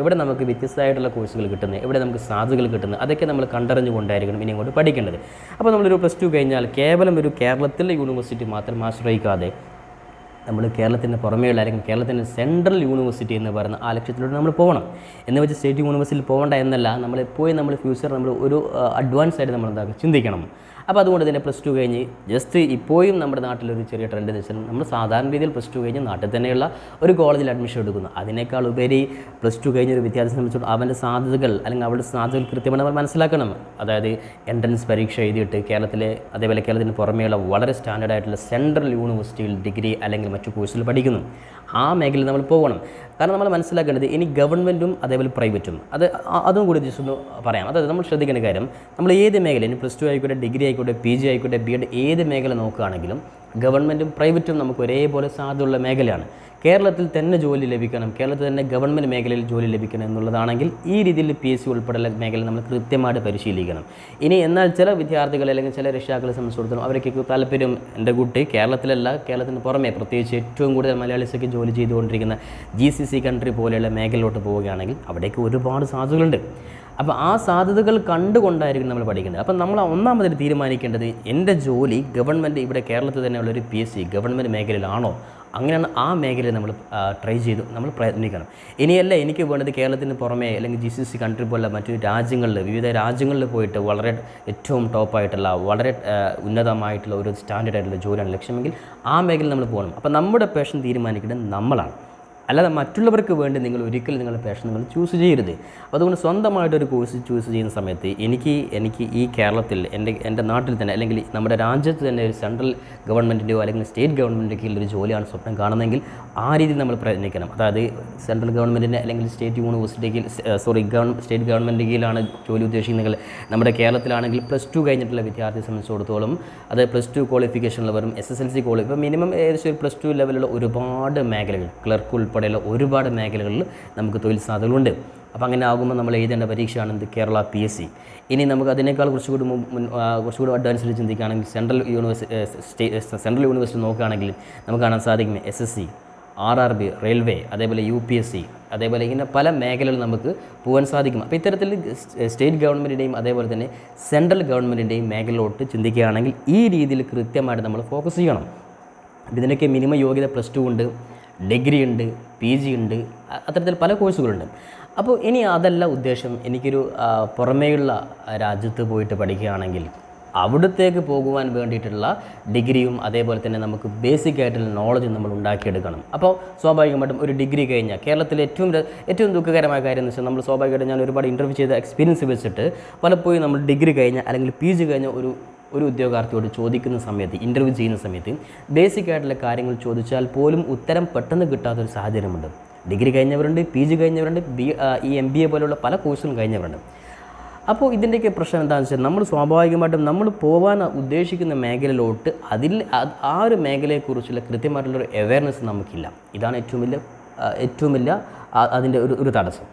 എവിടെ നമുക്ക് വ്യത്യസ്തമായിട്ടുള്ള കോഴ്സുകൾ കിട്ടുന്നത് എവിടെ നമുക്ക് സാധ്യതകൾ കിട്ടുന്നത് അതൊക്കെ നമ്മൾ കണ്ടറിഞ്ഞുകൊണ്ടായിരിക്കണം ഇനി ഇങ്ങോട്ട് പഠിക്കേണ്ടത്. അപ്പോൾ നമ്മളൊരു പ്ലസ് ടു കഴിഞ്ഞാൽ കേവലം ഒരു കേരളത്തിലെ യൂണിവേഴ്സിറ്റി മാത്രം ആശ്രയിക്കാതെ നമ്മൾ കേരളത്തിന് പുറമേയുള്ള അല്ലെങ്കിൽ കേരളത്തിന്റെ സെൻട്രൽ യൂണിവേഴ്സിറ്റി എന്ന് പറയുന്ന ആ ലക്ഷ്യത്തിലൂടെ നമ്മൾ പോകണം. എന്ന് വെച്ച് സ്റ്റേറ്റ് യൂണിവേഴ്സിറ്റിയിൽ പോകേണ്ട എന്നല്ല നമ്മൾ എപ്പോഴും നമ്മൾ ഫ്യൂച്ചർ നമ്മൾ ഒരു അഡ്വാൻസ് ആയിട്ട് നമ്മൾ എന്താക്കുക ചിന്തിക്കണം. അപ്പോൾ അതുകൊണ്ട് തന്നെ പ്ലസ് ടു കഴിഞ്ഞ് ജസ്റ്റ് ഇപ്പോഴും നമ്മുടെ നാട്ടിലൊരു ചെറിയ ട്രെൻഡ് എന്ന് വെച്ചാൽ നമ്മൾ സാധാരണ രീതിയിൽ പ്ലസ് ടു കഴിഞ്ഞ് നാട്ടിൽ തന്നെയുള്ള ഒരു കോളേജിൽ അഡ്മിഷൻ എടുക്കുന്നു. അതിനേക്കാൾ ഉപരി പ്ലസ് ടു കഴിഞ്ഞ ഒരു വിദ്യാർത്ഥി സംബന്ധിച്ചിടത്തോളം അവന്റെ സാധ്യതകൾ അല്ലെങ്കിൽ അവളുടെ സാധ്യതകൾ കൃത്യമായി നമ്മൾ മനസ്സിലാക്കണം. അതായത് എൻട്രൻസ് പരീക്ഷ എഴുതിയിട്ട് കേരളത്തിലെ അതേപോലെ കേരളത്തിന് പുറമേയുള്ള വളരെ സ്റ്റാൻഡേർഡ് ആയിട്ടുള്ള സെൻട്രൽ യൂണിവേഴ്സിറ്റിയിൽ ഡിഗ്രി അല്ലെങ്കിൽ മറ്റു കോഴ്സിൽ പഠിക്കുന്നു. ആ മേഖലയിൽ നമ്മൾ പോകണം. കാരണം നമ്മൾ മനസ്സിലാക്കേണ്ടത് ഇനി ഗവൺമെന്റും അതേപോലെ പ്രൈവറ്റും. അത് അതും കൂടി ജസ്റ്റ് ഒന്ന് പറയാം. അതായത് നമ്മൾ ശ്രദ്ധിക്കേണ്ട കാര്യം നമ്മൾ ഏത് മേഖല ഇനി പ്ലസ് ടു ആയിക്കോട്ടെ ഡിഗ്രി ആയിക്കോട്ടെ പി ജി ആയിക്കോട്ടെ ബി എഡ് ഏത് മേഖല നോക്കുകയാണെങ്കിലും ഗവൺമെന്റും പ്രൈവറ്റും നമുക്ക് ഒരേപോലെ സാധ്യതയുള്ള മേഖലയാണ്. കേരളത്തിൽ തന്നെ ജോലി ലഭിക്കണം കേരളത്തിൽ തന്നെ ഗവൺമെന്റ് മേഖലയിൽ ജോലി ലഭിക്കണം എന്നുള്ളതാണെങ്കിൽ ഈ രീതിയിൽ പി എസ് സി ഉൾപ്പെടെയുള്ള മേഖല നമ്മൾ കൃത്യമായിട്ട് പരിശീലിക്കണം. ഇനി എന്നാൽ ചില വിദ്യാർത്ഥികൾ അല്ലെങ്കിൽ ചില രക്ഷിതാക്കളെ സംബന്ധിച്ചിടത്തോളം അവരൊക്കെ താല്പര്യം എന്റെ കുട്ടി കേരളത്തിലല്ല കേരളത്തിന് പുറമേ പ്രത്യേകിച്ച് ഏറ്റവും കൂടുതൽ മലയാളീസൊക്കെ ജോലി ചെയ്തുകൊണ്ടിരിക്കുന്ന ജി സി സി കൺട്രി പോലെയുള്ള മേഖലയിലോട്ട് പോവുകയാണെങ്കിൽ അവിടേക്ക് ഒരുപാട് സാധ്യതകളുണ്ട്. അപ്പോൾ ആ സാധ്യതകൾ കണ്ടുകൊണ്ടായിരിക്കും നമ്മൾ പഠിക്കേണ്ടത്. അപ്പം നമ്മൾ ഒന്നാമതായിട്ട് തീരുമാനിക്കേണ്ടത് എന്റെ ജോലി ഗവൺമെന്റ് ഇവിടെ കേരളത്തിൽ തന്നെയുള്ളൊരു പി എസ് സി ഗവൺമെന്റ് മേഖലയിലാണോ അങ്ങനെയാണ് ആ മേഖലയിൽ നമ്മൾ ട്രൈ ചെയ്തു നമ്മൾ പ്രയത്നിക്കണം. ഇനിയല്ല എനിക്ക് വേണ്ടത് കേരളത്തിന് പുറമേ അല്ലെങ്കിൽ ജി സി സി കൺട്രി പോലുള്ള മറ്റു രാജ്യങ്ങളിൽ വിവിധ രാജ്യങ്ങളിൽ പോയിട്ട് വളരെ ഏറ്റവും ടോപ്പായിട്ടുള്ള വളരെ ഉന്നതമായിട്ടുള്ള ഒരു സ്റ്റാൻഡേർഡ് ആയിട്ടുള്ള ജോലിയാണ് ലക്ഷ്യമെങ്കിൽ ആ മേഖലയിൽ നമ്മൾ പോകണം. അപ്പോൾ നമ്മുടെ പേഷൻ തീരുമാനിക്കേണ്ടത് നമ്മളാണ്. അല്ലാതെ മറ്റുള്ളവർക്ക് വേണ്ടി നിങ്ങൾ ഒരിക്കലും നിങ്ങളുടെ പാഷൻ നിങ്ങൾ ചൂസ് ചെയ്യരുത്. അതുകൊണ്ട് സ്വന്തമായിട്ടൊരു കോഴ്സ് ചൂസ് ചെയ്യുന്ന സമയത്ത് എനിക്ക് എനിക്ക് ഈ കേരളത്തിൽ എന്റെ എന്റെ നാട്ടിൽ തന്നെ അല്ലെങ്കിൽ നമ്മുടെ രാജ്യത്ത് തന്നെ ഒരു സെൻട്രൽ ഗവൺമെന്റിന്റെയോ അല്ലെങ്കിൽ സ്റ്റേറ്റ് ഗവൺമെന്റിന്റെ കീഴിൽ ഒരു ജോലിയാണ് സ്വപ്നം കാണുന്നതെങ്കിൽ ആ രീതിയിൽ നമ്മൾ പ്രയത്നിക്കണം. അതായത് സെൻട്രൽ ഗവൺമെന്റിന്റെ അല്ലെങ്കിൽ സ്റ്റേറ്റ് യൂണിവേഴ്സിറ്റിക്ക് സോറി ഗവൺ സ്റ്റേറ്റ് ഗവൺമെന്റിന്റെ കീഴിലാണ് ജോലി ഉദ്ദേശിക്കുന്നത് നമ്മുടെ കേരളത്തിലാണെങ്കിൽ പ്ലസ് ടു കഴിഞ്ഞിട്ടുള്ള വിദ്യാർത്ഥിയെ സംബന്ധിച്ചിടത്തോളം അത് പ്ലസ് ടു ക്വാളിഫിക്കേഷനുള്ളവരും എസ് എസ് എൽ സി ക്വാളിഫി ഇപ്പോൾ മിനിമം ഏകദേശം ഒരു പ്ലസ് ടു ലെവലുള്ള ഒരുപാട് മേഖലകൾ. ക്ലർക്ക് ഉൾപ്പെടെയുള്ള ഒരുപാട് മേഖലകളിൽ നമുക്ക് തൊഴിൽ സാധ്യതകളുണ്ട്. അപ്പോൾ അങ്ങനെ ആകുമ്പോൾ നമ്മൾ എഴുതേണ്ട പരീക്ഷയാണ് എന്ത്? Kerala P S C. ഇനി നമുക്ക് അതിനേക്കാൾ കുറച്ചുകൂടി കുറച്ചുകൂടി അഡ്വാൻസ്ഡ് ചിന്തിക്കുകയാണെങ്കിൽ central university stay central university നോക്കുകയാണെങ്കിൽ നമുക്ക് കാണാൻ സാധിക്കും S S C R R B railway അതേപോലെ യു പി എസ് സി അതേപോലെ ഇങ്ങനെ പല മേഖലകളിൽ നമുക്ക് പോകാൻ സാധിക്കും. അപ്പോൾ ഇത്തരത്തിൽ സ്റ്റേറ്റ് ഗവൺമെന്റിന്റെയും അതേപോലെ തന്നെ സെൻട്രൽ ഗവൺമെന്റിന്റെയും മേഖലയിലോട്ട് ചിന്തിക്കുകയാണെങ്കിൽ ഈ രീതിയിൽ കൃത്യമായിട്ട് നമ്മൾ ഫോക്കസ് ചെയ്യണം. ഇതിനൊക്കെ മിനിമം യോഗ്യത പ്ലസ് ടു ഉണ്ട്. ഡിഗ്രി ഉണ്ട് പി ജി ഉണ്ട് അത്തരത്തിൽ പല കോഴ്സുകളുണ്ട്. അപ്പോൾ ഇനി അതല്ല ഉദ്ദേശം. എനിക്കൊരു പുറമേയുള്ള രാജ്യത്ത് പോയിട്ട് പഠിക്കുകയാണെങ്കിൽ അവിടത്തേക്ക് പോകുവാൻ വേണ്ടിയിട്ടുള്ള ഡിഗ്രിയും അതേപോലെ തന്നെ നമുക്ക് ബേസിക് ആയിട്ടുള്ള നോളജ് നമ്മൾ ഉണ്ടാക്കിയെടുക്കണം. അപ്പോൾ സ്വാഭാവികമായിട്ടും ഒരു ഡിഗ്രി കഴിഞ്ഞാൽ കേരളത്തിലെ ഏറ്റവും ഏറ്റവും ദുഃഖകരമായ കാര്യം എന്ന് വെച്ചാൽ നമ്മൾ സ്വാഭാവികമായിട്ടും ഞാൻ ഒരുപാട് ഇന്റർവ്യൂ ചെയ്ത എക്സ്പീരിയൻസ് വെച്ചിട്ട് പലപ്പോഴും നമ്മൾ ഡിഗ്രി കഴിഞ്ഞാൽ അല്ലെങ്കിൽ പി ജി കഴിഞ്ഞ ഒരു ഒരു ഉദ്യോഗാർത്ഥിയോട് ചോദിക്കുന്ന സമയത്ത് ഇന്റർവ്യൂ ചെയ്യുന്ന സമയത്ത് ബേസിക് ആയിട്ടുള്ള കാര്യങ്ങൾ ചോദിച്ചാൽ പോലും ഉത്തരം പെട്ടെന്ന് കിട്ടാത്തൊരു സാഹചര്യമുണ്ട്. ഡിഗ്രി കഴിഞ്ഞവരുണ്ട് P G കഴിഞ്ഞവരുണ്ട് B E M B A പോലുള്ള പല കോഴ്സുകളും കഴിഞ്ഞവരുണ്ട്. അപ്പോൾ ഇതിന്റെയൊക്കെ പ്രശ്നം എന്താണെന്ന് വെച്ചാൽ നമ്മൾ സ്വാഭാവികമായിട്ടും നമ്മൾ പോകാൻ ഉദ്ദേശിക്കുന്ന മേഖലയിലോട്ട് അതിൽ ആ ഒരു മേഖലയെക്കുറിച്ചുള്ള കൃത്യമായിട്ടുള്ളൊരു അവയർനെസ് നമുക്കില്ല. ഇതാണ് ഏറ്റവും വലിയ ഏറ്റവും വലിയ അതിന്റെ ഒരു ഒരു തടസ്സം.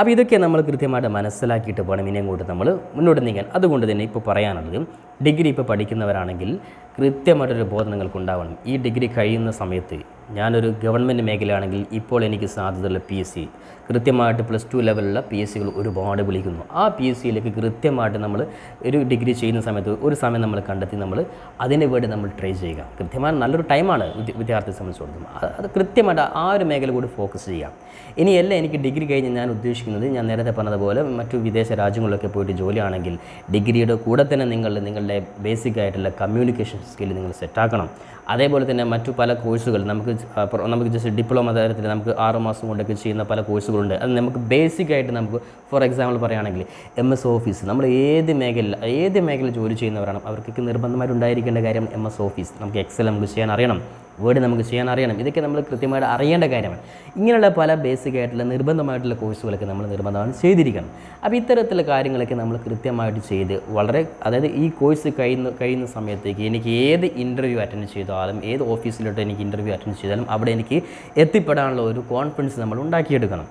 അപ്പോൾ ഇതൊക്കെ നമ്മൾ കൃത്യമായിട്ട് മനസ്സിലാക്കിയിട്ട് വേണം ഇനി അങ്ങോട്ട് നമ്മൾ മുന്നോട്ട് നീങ്ങാൻ. അതുകൊണ്ട് തന്നെ ഇപ്പോൾ പറയാനുള്ളത് ഡിഗ്രി ഇപ്പോൾ പഠിക്കുന്നവരാണെങ്കിൽ കൃത്യമായിട്ടൊരു ബോധം നിങ്ങൾക്ക് ഉണ്ടാവണം. ഈ ഡിഗ്രി കഴിയുന്ന സമയത്ത് ഞാനൊരു ഗവൺമെന്റ് മേഖലയാണെങ്കിൽ ഇപ്പോൾ എനിക്ക് സാധ്യതയുള്ള പി എസ് സി കൃത്യമായിട്ട് പ്ലസ് ടു ലെവലിലുള്ള പി എസ് സികൾ ഒരുപാട് വിളിക്കുന്നു. ആ പി എസ് സിയിലേക്ക് കൃത്യമായിട്ട് നമ്മൾ ഒരു ഡിഗ്രി ചെയ്യുന്ന സമയത്ത് ഒരു സമയം നമ്മൾ കണ്ടെത്തി നമ്മൾ അതിന് വേണ്ടി നമ്മൾ ട്രൈ ചെയ്യുക. കൃത്യമായ നല്ലൊരു ടൈമാണ് വിദ്യ- വിദ്യാർത്ഥിയെ സംബന്ധിച്ചിടത്തോളം. അത് അത് കൃത്യമായിട്ട് ആ ഒരു മേഖല കൂടി ഫോക്കസ് ചെയ്യാം ഇനിയല്ല എനിക്ക് ഡിഗ്രി കഴിഞ്ഞ് ഞാൻ ഉദ്ദേശിക്കുന്നത് ഞാൻ നേരത്തെ പറഞ്ഞതുപോലെ മറ്റു വിദേശ രാജ്യങ്ങളിലൊക്കെ പോയിട്ട് ജോലിയാണെങ്കിൽ ഡിഗ്രിയുടെ കൂടെ തന്നെ നിങ്ങൾ നിങ്ങളുടെ ബേസിക് ആയിട്ടുള്ള കമ്മ്യൂണിക്കേഷൻ സ്കിൽ നിങ്ങൾ സെറ്റാക്കണം അതേപോലെ തന്നെ മറ്റു പല കോഴ്സുകൾ നമുക്ക് നമുക്ക് ജസ്റ്റ് ഡിപ്ലോമ തരത്തിൽ നമുക്ക് ആറ് മാസം കൊണ്ടൊക്കെ ചെയ്യുന്ന പല കോഴ്സുകളുണ്ട്. അത് നമുക്ക് ബേസിക് ആയിട്ട് നമുക്ക് ഫോർ എക്സാമ്പിൾ പറയുകയാണെങ്കിൽ എം എസ് ഓഫീസ് നമ്മൾ ഏത് മേഖല ഏത് മേഖല ജോലി ചെയ്യുന്നവരാണ്? അവർക്കൊക്കെ നിർബന്ധമായിട്ട് ഉണ്ടായിരിക്കേണ്ട കാര്യം എം എസ് ഓഫീസ് നമുക്ക് എക്സൽ നമുക്ക് ചെയ്യാൻ അറിയണം. വേർഡ് നമുക്ക് ചെയ്യാൻ അറിയണം. ഇതൊക്കെ നമ്മൾ കൃത്യമായിട്ട് അറിയേണ്ട കാര്യമാണ്. ഇങ്ങനെയുള്ള പല ബേസിക് ആയിട്ടുള്ള നിർബന്ധമായിട്ടുള്ള കോഴ്സുകളൊക്കെ നമ്മൾ നിർബന്ധമാണ് ചെയ്തിരിക്കണം. അപ്പോൾ ഇത്തരത്തിലുള്ള കാര്യങ്ങളൊക്കെ നമ്മൾ കൃത്യമായിട്ട് ചെയ്ത് വളരെ അതായത് ഈ കോഴ്സ് കഴിയുന്ന കഴിയുന്ന സമയത്തേക്ക് എനിക്ക് ഏത് ഇന്റർവ്യൂ അറ്റൻഡ് ചെയ്താലും ഏത് ഓഫീസിലോട്ട് എനിക്ക് ഇന്റർവ്യൂ അറ്റൻഡ് ചെയ്താലും അവിടെ എനിക്ക് എത്തിപ്പെടാനുള്ള ഒരു കോൺഫിഡൻസ് നമ്മൾ ഉണ്ടാക്കിയെടുക്കണം.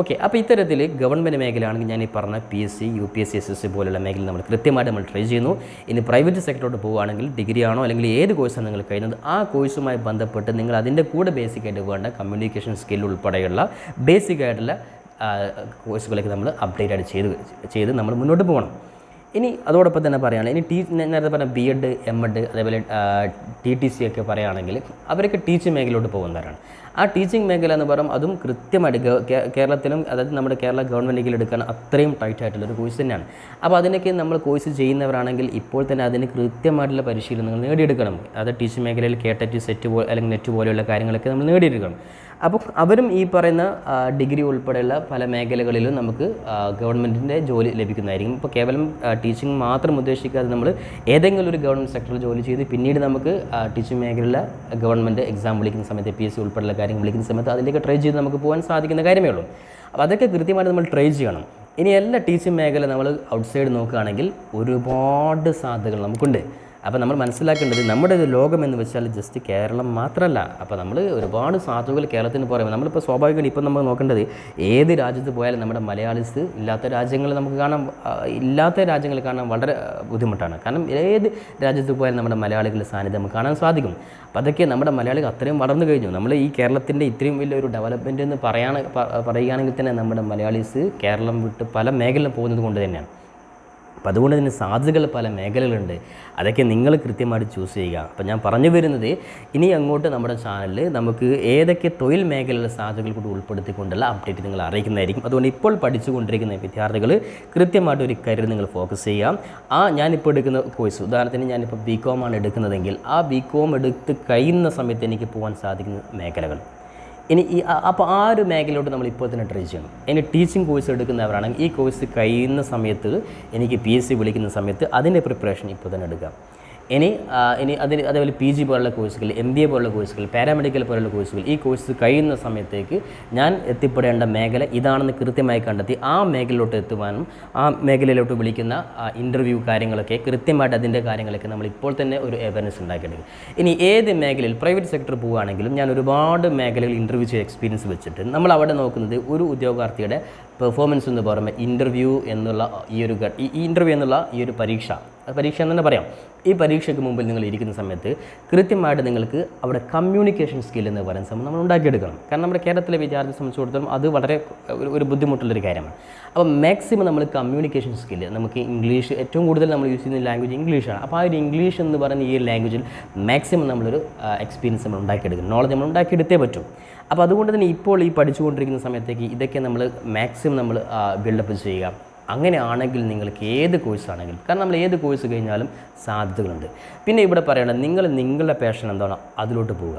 ഓക്കെ അപ്പോൾ ഇത്തരത്തിൽ ഗവൺമെന്റ് മേഖലയാണെങ്കിൽ ഞാൻ ഈ പറഞ്ഞ P S C U P S C S S C പോലുള്ള മേഖല നമ്മൾ കൃത്യമായിട്ട് നമ്മൾ ട്രൈ ചെയ്യുന്നു. ഇനി പ്രൈവറ്റ് സെക്ടറോട്ട് പോവുകയാണെങ്കിൽ ഡിഗ്രി ആണോ അല്ലെങ്കിൽ ഏത് കോഴ്സാണ് നിങ്ങൾ കഴിയുന്നത്? ആ കോഴ്സുമായി ബന്ധപ്പെട്ട് നിങ്ങൾ അതിന്റെ കൂടെ ബേസിക് ആയിട്ട് വേണ്ട കമ്മ്യൂണിക്കേഷൻ സ്കിൽ ഉൾപ്പെടെയുള്ള ബേസിക് ആയിട്ടുള്ള കോഴ്സുകളൊക്കെ നമ്മൾ അപ്ഡേറ്റ് ആയിട്ട് ചെയ്ത് ചെയ്ത് നമ്മൾ മുന്നോട്ട് പോകണം. ഇനി അതോടൊപ്പം തന്നെ പറയുകയാണെങ്കിൽ ഇനി ടീ നേരത്തെ പറഞ്ഞ ബി എഡ് എം എഡ് അതേപോലെ ടി ടി സി ഒക്കെ പറയുകയാണെങ്കിൽ അവരൊക്കെ ടീച്ചിങ് മേഖലയിലോട്ട് പോകുന്നവരാണ്. ആ ടീച്ചിങ് മേഖല എന്ന് പറയുമ്പോൾ അതും കൃത്യമായിട്ട് കേരളത്തിലും അതായത് നമ്മുടെ കേരള ഗവൺമെന്റിൽ എടുക്കാൻ അത്രയും ടൈറ്റ് ആയിട്ടുള്ള ഒരു കോഴ്സ് തന്നെയാണ്. അപ്പോൾ അതിനൊക്കെ നമ്മൾ കോഴ്സ് ചെയ്യുന്നവരാണെങ്കിൽ ഇപ്പോൾ തന്നെ അതിന് കൃത്യമായിട്ടുള്ള പരിശീലനങ്ങൾ നേടിയെടുക്കണം. അത് ടീച്ചിങ് മേഖലയിൽ കേട്ടറ്റ് സെറ്റ് പോ അല്ലെങ്കിൽ നെറ്റ് പോലെയുള്ള കാര്യങ്ങളൊക്കെ നമ്മൾ നേടിയെടുക്കണം. അപ്പോൾ അവരും ഈ പറയുന്ന ഡിഗ്രി ഉൾപ്പെടെയുള്ള പല മേഖലകളിലും നമുക്ക് ഗവൺമെന്റിന്റെ ജോലി ലഭിക്കുന്നതായിരിക്കും. ഇപ്പോൾ കേവലം ടീച്ചിങ് മാത്രം ഉദ്ദേശിക്കാതെ നമ്മൾ ഏതെങ്കിലും ഒരു ഗവൺമെന്റ് സെക്ടറിൽ ജോലി ചെയ്ത് പിന്നീട് നമുക്ക് ടീച്ചിങ് മേഖലയിലെ ഗവൺമെന്റ് എക്സാം വിളിക്കുന്ന സമയത്ത് പി എസ് സി ഉൾപ്പെടെയുള്ള കാര്യങ്ങൾ വിളിക്കുന്ന സമയത്ത് അതിലേക്ക് ട്രൈ ചെയ്ത് നമുക്ക് പോകാൻ സാധിക്കുന്ന കാര്യമേ ഉള്ളൂ. അപ്പോൾ അതൊക്കെ കൃത്യമായിട്ട് നമ്മൾ ട്രൈ ചെയ്യണം. ഇനി എല്ലാ ടീച്ചിങ് മേഖല നമ്മൾ ഔട്ട്സൈഡ് നോക്കുകയാണെങ്കിൽ ഒരുപാട് സാധ്യതകൾ നമുക്കുണ്ട്. അപ്പോൾ നമ്മൾ മനസ്സിലാക്കേണ്ടത് നമ്മുടെ ഒരു ലോകം എന്ന് വെച്ചാൽ ജസ്റ്റ് കേരളം മാത്രമല്ല അപ്പോൾ നമ്മൾ ഒരുപാട് സാധുകൾ കേരളത്തിന് പറയുമ്പോൾ നമ്മളിപ്പോൾ സ്വാഭാവികമായിട്ട് ഇപ്പം നമ്മൾ നോക്കേണ്ടത് ഏത് രാജ്യത്ത് പോയാലും നമ്മുടെ മലയാളീസ് ഇല്ലാത്ത രാജ്യങ്ങൾ നമുക്ക് കാണാൻ ഇല്ലാത്ത രാജ്യങ്ങൾ കാണാൻ വളരെ ബുദ്ധിമുട്ടാണ്. കാരണം ഏത് രാജ്യത്ത് പോയാലും നമ്മുടെ മലയാളികളുടെ സാന്നിധ്യം കാണാൻ സാധിക്കും. അപ്പോൾ അതൊക്കെ നമ്മുടെ മലയാളികൾ അത്രയും വളർന്നു കഴിഞ്ഞു. നമ്മൾ ഈ കേരളത്തിന്റെ ഇത്രയും വലിയൊരു ഡെവലപ്മെന്റ് എന്ന് പറയാൻ പ- പറയുകയാണെങ്കിൽ തന്നെ നമ്മുടെ മലയാളീസ് കേരളം വിട്ട് പല മേഖലയിലും പോകുന്നത് കൊണ്ട് തന്നെയാണ്. അപ്പം അതുകൊണ്ട് തന്നെ സാധ്യതകൾ പല മേഖലകളുണ്ട്. അതൊക്കെ നിങ്ങൾ കൃത്യമായിട്ട് ചൂസ് ചെയ്യുക. അപ്പം ഞാൻ പറഞ്ഞു വരുന്നത് ഇനി അങ്ങോട്ട് നമ്മുടെ ചാനലിൽ നമുക്ക് ഏതൊക്കെ തൊഴിൽ മേഖലയിലെ സാധ്യതകൾ കൂടി ഉൾപ്പെടുത്തിക്കൊണ്ടുള്ള അപ്ഡേറ്റ് നിങ്ങൾ അറിയിക്കുന്നതായിരിക്കും. അതുകൊണ്ട് ഇപ്പോൾ പഠിച്ചുകൊണ്ടിരിക്കുന്ന വിദ്യാർത്ഥികൾ കൃത്യമായിട്ട് ഒരു കരിയർ നിങ്ങൾ ഫോക്കസ് ചെയ്യാം ആ ഞാനിപ്പോൾ എടുക്കുന്ന കോഴ്സ് ഉദാഹരണത്തിന് ഞാനിപ്പോൾ ബി കോമാണ് എടുക്കുന്നതെങ്കിൽ ആ ബി കോം എടുത്ത് കഴിയുന്ന സമയത്ത് എനിക്ക് പോകാൻ സാധിക്കുന്ന മേഖലകൾ. ഇനി ഈ അപ്പോൾ ആ ഒരു മേഖലയോട്ട് നമ്മൾ ഇപ്പോൾ തന്നെ ട്രൈ ചെയ്യണം. ഇനി ടീച്ചിങ് കോഴ്സ് എടുക്കുന്നവരാണെങ്കിൽ ഈ കോഴ്സ് കഴിയുന്ന സമയത്ത് എനിക്ക് പി എസ് സി വിളിക്കുന്ന സമയത്ത് അതിന്റെ പ്രിപ്പറേഷൻ ഇപ്പോൾ തന്നെ എടുക്കാം. ഇനി ഇനി അതിന് അതേപോലെ പി ജി പോലുള്ള കോഴ്സുകൾ എം ബി എ പോലുള്ള കോഴ്സുകൾ പാരാമെഡിക്കൽ പോലുള്ള കോഴ്സുകൾ ഈ കോഴ്സ് കഴിയുന്ന സമയത്തേക്ക് ഞാൻ എത്തിപ്പെടേണ്ട മേഖല ഇതാണെന്ന് കൃത്യമായി കണ്ടെത്തി ആ മേഖലയിലോട്ട് എത്തുവാനും ആ മേഖലയിലോട്ട് വിളിക്കുന്ന ഇന്റർവ്യൂ കാര്യങ്ങളൊക്കെ കൃത്യമായിട്ട് അതിന്റെ കാര്യങ്ങളൊക്കെ നമ്മൾ ഇപ്പോൾ തന്നെ ഒരു അവയർനെസ് ഉണ്ടാക്കിയെടുക്കും ഇനി ഏത് മേഖലയിൽ പ്രൈവറ്റ് സെക്ടർ പോവുകയാണെങ്കിലും ഞാൻ ഒരുപാട് മേഖലയിൽ ഇന്റർവ്യൂ ചെയ്ത എക്സ്പീരിയൻസ് വെച്ചിട്ട് നമ്മൾ അവിടെ നോക്കുന്നത് ഒരു ഉദ്യോഗാർത്ഥിയുടെ പെർഫോമൻസ് എന്ന് പറയുമ്പോൾ ഇന്റർവ്യൂ എന്നുള്ള ഈ ഒരു ഈ ഇന്റർവ്യൂ എന്നുള്ള ഈ ഒരു പരീക്ഷ. പരീക്ഷ എന്ന് തന്നെ പറയാം. ഈ പരീക്ഷയ്ക്ക് മുമ്പിൽ നിങ്ങൾ ഇരിക്കുന്ന സമയത്ത് കൃത്യമായിട്ട് നിങ്ങൾക്ക് അവിടെ കമ്മ്യൂണിക്കേഷൻ സ്കിൽ എന്ന് പറയുന്ന സംഭവം നമ്മൾ ഉണ്ടാക്കിയെടുക്കണം. കാരണം നമ്മുടെ കേരളത്തിലെ വിദ്യാർത്ഥിയെ സംബന്ധിച്ചിടത്തോളം അത് വളരെ ഒരു ഒരു ബുദ്ധിമുട്ടുള്ളൊരു കാര്യമാണ്. അപ്പോൾ മാക്സിമം നമ്മൾ കമ്മ്യൂണിക്കേഷൻ സ്കിൽ നമുക്ക് ഇംഗ്ലീഷ് ഏറ്റവും കൂടുതൽ നമ്മൾ യൂസ് ചെയ്യുന്ന ലാംഗ്വേജ് ഇംഗ്ലീഷാണ് അപ്പോൾ ആ ഒരു ഇംഗ്ലീഷ് എന്ന് പറയുന്ന ഈ ലാംഗ്വേജിൽ മാക്സിമം നമ്മളൊരു എക്സ്പീരിയൻസ് നമ്മൾ ഉണ്ടാക്കിയെടുക്കും നോളജ് നമ്മൾ ഉണ്ടാക്കിയെടുത്തേ പറ്റും. അപ്പോൾ അതുകൊണ്ട് തന്നെ ഇപ്പോൾ ഈ പഠിച്ചുകൊണ്ടിരിക്കുന്ന സമയത്തേക്ക് ഇതൊക്കെ നമ്മൾ മാക്സിമം നമ്മൾ ബിൽഡപ്പ് ചെയ്യുക. അങ്ങനെയാണെങ്കിൽ നിങ്ങൾക്ക് ഏത് കോഴ്സാണെങ്കിലും കാരണം നമ്മൾ ഏത് കോഴ്സ് കഴിഞ്ഞാലും സാധ്യതകളുണ്ട്. പിന്നെ ഇവിടെ പറയണം നിങ്ങൾ നിങ്ങളുടെ പാഷൻ എന്താണോ? അതിലോട്ട് പോവുക.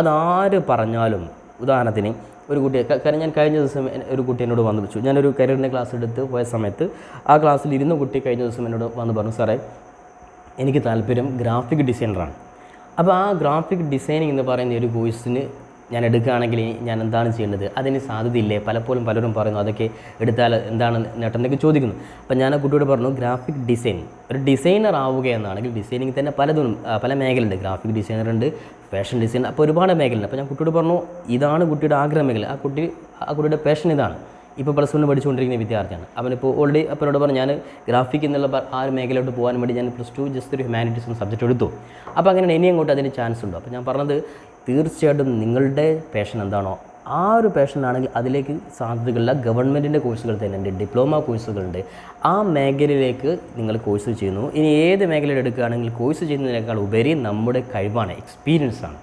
അതാര് പറഞ്ഞാലും ഉദാഹരണത്തിന് ഒരു കുട്ടി കാരണം ഞാൻ കഴിഞ്ഞ ദിവസം ഒരു കുട്ടി എന്നോട് വന്ന് വിളിച്ചു. ഞാനൊരു കരിയറിന്റെ ക്ലാസ് എടുത്ത് പോയ സമയത്ത് ആ ക്ലാസ്സിൽ ഇരുന്ന കുട്ടി കഴിഞ്ഞ ദിവസം എന്നോട് വന്ന് പറഞ്ഞു സാറേ എനിക്ക് താല്പര്യം ഗ്രാഫിക് ഡിസൈനറാണ് അപ്പോൾ ആ ഗ്രാഫിക് ഡിസൈനിങ് എന്ന് പറയുന്ന ഒരു കോഴ്സിന് ഞാൻ എടുക്കുകയാണെങ്കിൽ ഞാൻ എന്താണ് ചെയ്യേണ്ടത്? അതിന് സാധ്യതയില്ലേ? പലപ്പോഴും പലരും പറയുന്നു അതൊക്കെ എടുത്താൽ എന്താണ് നേട്ടം എന്നൊക്കെ ചോദിക്കുന്നു. അപ്പം ഞാൻ ആ കുട്ടിയോട് പറഞ്ഞു ഗ്രാഫിക് ഡിസൈൻ ഒരു ഡിസൈനർ ആവുക എന്നാണെങ്കിൽ ഡിസൈനിങ് തന്നെ പലതും പല മേഖലയുണ്ട്. ഗ്രാഫിക് ഡിസൈനർ ഉണ്ട് ഫാഷൻ ഡിസൈൻ അപ്പോൾ ഒരുപാട് മേഖലയുണ്ട്. അപ്പോൾ ഞാൻ കുട്ടിയോട് പറഞ്ഞു ഇതാണ് കുട്ടിയുടെ ആഗ്രഹ മേഖല ആ കുട്ടി ആ കുട്ടിയുടെ പാഷൻ ഇതാണ്. ഇപ്പോൾ പ്ലസ് വണ്ണിൽ പഠിച്ചുകൊണ്ടിരിക്കുന്ന വിദ്യാർത്ഥിയാണ്. അവനിപ്പോൾ ഓൾറെഡി അപ്പനോട് പറഞ്ഞു ഞാൻ ഗ്രാഫിക് എന്നുള്ള ആ ഒരു മേഖലയോട്ട് പോകാൻ വേണ്ടി ഞാൻ പ്ലസ് ടു ജസ്റ്റ് ഒരു ഹ്യൂമാനിറ്റീസ് എന്ന സബ്ജക്റ്റ് എടുത്തു. അപ്പോൾ അങ്ങനെ ഇനി അങ്ങോട്ട് അതിന് ചാൻസ് ഉണ്ടോ. അപ്പോൾ ഞാൻ പറഞ്ഞത് തീർച്ചയായിട്ടും നിങ്ങളുടെ പേഷൻ എന്താണോ ആ ഒരു പാഷനാണെങ്കിൽ അതിലേക്ക് സാധ്യതകളില്ല ഗവൺമെന്റിന്റെ കോഴ്സുകൾ തന്നെ ഉണ്ട് ഡിപ്ലോമ കോഴ്സുകളുണ്ട് ആ മേഖലയിലേക്ക് നിങ്ങൾ കോഴ്സ് ചെയ്യുന്നു. ഇനി ഏത് മേഖലയിൽ എടുക്കുകയാണെങ്കിൽ കോഴ്സ് ചെയ്യുന്നതിനേക്കാൾ ഉപരി നമ്മുടെ കഴിവാണ് എക്സ്പീരിയൻസാണ്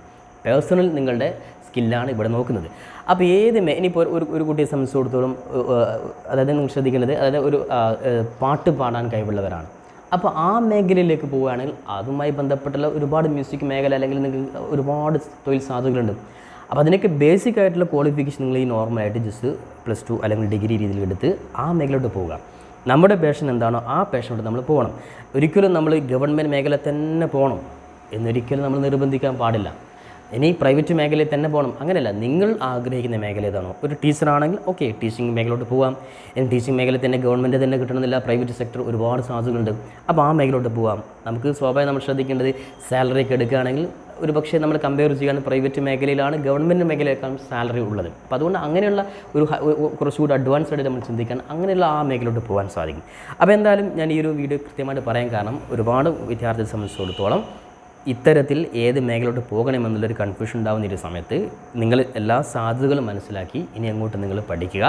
പേഴ്സണൽ നിങ്ങളുടെ സ്കില്ലാണ് ഇവിടെ നോക്കുന്നത്. അപ്പോൾ ഏത് ഇനിയിപ്പോൾ ഒരു- ഒരു കുട്ടിയെ സംബന്ധിച്ചിടത്തോളം അതായത് നിങ്ങൾ ശ്രദ്ധിക്കേണ്ടത് അതായത് ഒരു പാട്ട് പാടാൻ കഴിവുള്ളവരാണ്. അപ്പോൾ ആ മേഖലയിലേക്ക് പോവുകയാണെങ്കിൽ അതുമായി ബന്ധപ്പെട്ടുള്ള ഒരുപാട് മ്യൂസിക് മേഖല അല്ലെങ്കിൽ നിങ്ങൾക്ക് ഒരുപാട് തൊഴിൽ സാധ്യതകളുണ്ട്. അപ്പോൾ അതിനൊക്കെ ബേസിക് ആയിട്ടുള്ള ക്വാളിഫിക്കേഷൻ നിങ്ങൾ ഈ നോർമലായിട്ട് ജസ്റ്റ് പ്ലസ് ടു അല്ലെങ്കിൽ ഡിഗ്രി രീതിയിൽ എടുത്ത് ആ മേഖലയോട്ട് പോവുക. നമ്മുടെ പേഷൻ എന്താണോ? ആ പേഷനോട്ട് നമ്മൾ പോകണം. ഒരിക്കലും നമ്മൾ ഗവൺമെന്റ് മേഖല തന്നെ പോകണം. എന്നൊരിക്കലും നമ്മൾ നിർബന്ധിക്കാൻ പാടില്ല. ഇനി പ്രൈവറ്റ് മേഖലയിൽ തന്നെ പോകണം. അങ്ങനെയല്ല നിങ്ങൾ ആഗ്രഹിക്കുന്ന മേഖല ഏതാണോ ഒരു ടീച്ചറാണെങ്കിൽ ഓക്കെ ടീച്ചിങ് മേഖലയിലോട്ട് പോകാം ഇനി ടീച്ചിങ് മേഖല തന്നെ ഗവൺമെന്റ് തന്നെ കിട്ടണമെന്നില്ല പ്രൈവറ്റ് സെക്ടർ ഒരുപാട് സാധ്യതകളുണ്ട്. അപ്പോൾ ആ മേഖലയിലോട്ട് പോകാം നമുക്ക് സ്വാഭാവികം നമ്മൾ ശ്രദ്ധിക്കേണ്ടത് സാലറി ഒക്കെ എടുക്കുകയാണെങ്കിൽ ഒരു പക്ഷേ നമ്മൾ കമ്പയർ ചെയ്യുകയാണ് പ്രൈവറ്റ് മേഖലയിലാണ് ഗവൺമെന്റ് മേഖലയേക്കാൾ സാലറി ഉള്ളത്. അപ്പോൾ അതുകൊണ്ട് അങ്ങനെയുള്ള ഒരു കുറച്ചുകൂടി അഡ്വാൻസ് ആയിട്ട് നമ്മൾ ചിന്തിക്കാൻ അങ്ങനെയുള്ള ആ മേഖലയിലോട്ട് പോകാൻ സാധിക്കും. അപ്പോൾ എന്തായാലും ഞാൻ ഈ ഒരു വീഡിയോ കൃത്യമായിട്ട് പറയാൻ കാരണം ഒരുപാട് വിദ്യാർത്ഥിയെ സംബന്ധിച്ചിടത്തോളം ഇത്തരത്തിൽ ഏത് മേഖലയോട്ട് പോകണമെന്നുള്ളൊരു കൺഫ്യൂഷൻ ഉണ്ടാകുന്ന ഒരു സമയത്ത് നിങ്ങൾ എല്ലാ സാധ്യതകളും മനസ്സിലാക്കി ഇനി അങ്ങോട്ട് നിങ്ങൾ പഠിക്കുക.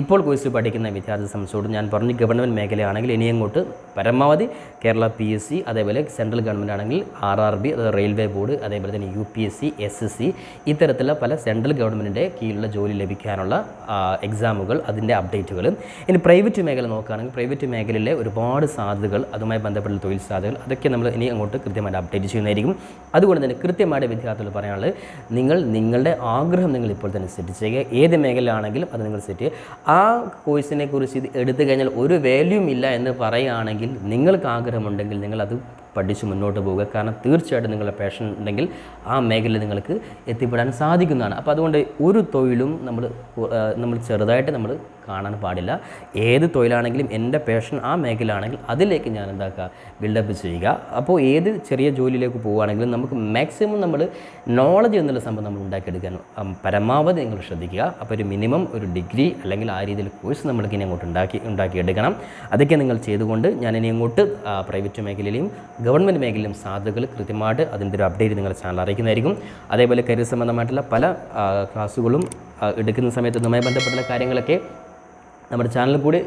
ഇപ്പോൾ കോഴ്സിൽ പഠിക്കുന്ന വിദ്യാർത്ഥി സംബന്ധിച്ചോട് ഞാൻ പറഞ്ഞു ഗവൺമെന്റ് മേഖലയാണെങ്കിൽ ഇനി അങ്ങോട്ട് പരമാവധി കേരള പി എസ് സി അതേപോലെ സെൻട്രൽ ഗവൺമെന്റ് ആണെങ്കിൽ ആർ ആർ ബി അതായത് റെയിൽവേ ബോർഡ് അതേപോലെ തന്നെ U P S C S S C ഇത്തരത്തിലുള്ള പല സെൻട്രൽ ഗവൺമെന്റിന്റെ കീഴിലുള്ള ജോലി ലഭിക്കാനുള്ള എക്സാമുകൾ അതിന്റെ അപ്ഡേറ്റുകൾ ഇനി പ്രൈവറ്റ് മേഖല നോക്കുകയാണെങ്കിൽ പ്രൈവറ്റ് മേഖലയിലെ ഒരുപാട് സാധ്യതകൾ അതുമായി ബന്ധപ്പെട്ട തൊഴിൽ സാധ്യതകൾ അതൊക്കെ നമ്മൾ ഇനി അങ്ങോട്ട് കൃത്യമായിട്ട് അപ്ഡേറ്റ് ചെയ്യുന്നതായിരിക്കും. അതുകൊണ്ട് തന്നെ കൃത്യമായിട്ട് വിദ്യാർത്ഥികൾ പറയാനുള്ളത് നിങ്ങൾ നിങ്ങളുടെ ആഗ്രഹം നിങ്ങൾ ഇപ്പോൾ തന്നെ സെറ്റ് ചെയ്യുക. ഏത് മേഖലയാണെങ്കിലും അത് നിങ്ങൾ സെറ്റ് ചെയ്യുക. ആ കോഴ്സിനെ കുറിച്ച് ഇത് എടുത്തു കഴിഞ്ഞാൽ ഒരു വാല്യൂം ഇല്ല എന്ന് പറയുകയാണെങ്കിൽ നിങ്ങൾക്ക് ആഗ്രഹമുണ്ടെങ്കിൽ നിങ്ങൾ അത് പഠിച്ച് മുന്നോട്ട് പോവുക കാരണം തീർച്ചയായിട്ടും നിങ്ങളുടെ പാഷൻ ഉണ്ടെങ്കിൽ ആ മേഖലയിൽ നിങ്ങൾക്ക് എത്തിപ്പെടാൻ സാധിക്കുന്നതാണ്. അപ്പോൾ അതുകൊണ്ട് ഒരു തൊഴിലും നമ്മൾ നമ്മൾ ചെറുതായിട്ട് നമ്മൾ കാണാൻ പാടില്ല. ഏത് തൊഴിലാണെങ്കിലും എന്റെ പേഷൻ ആ മേഖലയാണെങ്കിൽ അതിലേക്ക് ഞാൻ എന്താക്കുക ബിൽഡപ്പ് ചെയ്യുക. അപ്പോൾ ഏത് ചെറിയ ജോലിയിലേക്ക് പോവുകയാണെങ്കിലും നമുക്ക് മാക്സിമം നമ്മൾ നോളജ് എന്നുള്ള സംഭവം നമ്മൾ ഉണ്ടാക്കിയെടുക്കാൻ പരമാവധി നിങ്ങൾ ശ്രദ്ധിക്കുക. അപ്പോൾ ഒരു മിനിമം ഒരു ഡിഗ്രി അല്ലെങ്കിൽ ആ രീതിയിൽ കോഴ്സ് നമ്മൾക്ക് ഇനി അങ്ങോട്ട് ഉണ്ടാക്കി ഉണ്ടാക്കിയെടുക്കണം. അതൊക്കെ നിങ്ങൾ ചെയ്തുകൊണ്ട് ഞാൻ ഇനി അങ്ങോട്ട് പ്രൈവറ്റ് മേഖലയിലെയും ഗവൺമെന്റ് മേഖലയിലും സാധ്യതകൾ കൃത്യമായിട്ട് അതിന്റെ ഒരു അപ്ഡേറ്റ് നിങ്ങൾ ചാനൽ അറിയിക്കുന്നതായിരിക്കും. അതേപോലെ കരിയർ സംബന്ധമായിട്ടുള്ള പല ക്ലാസ്സുകളും എടുക്കുന്ന സമയത്ത് ഇതുമായി ബന്ധപ്പെട്ടുള്ള കാര്യങ്ങളൊക്കെ നമ്മുടെ ചാനലിൽ കൂടി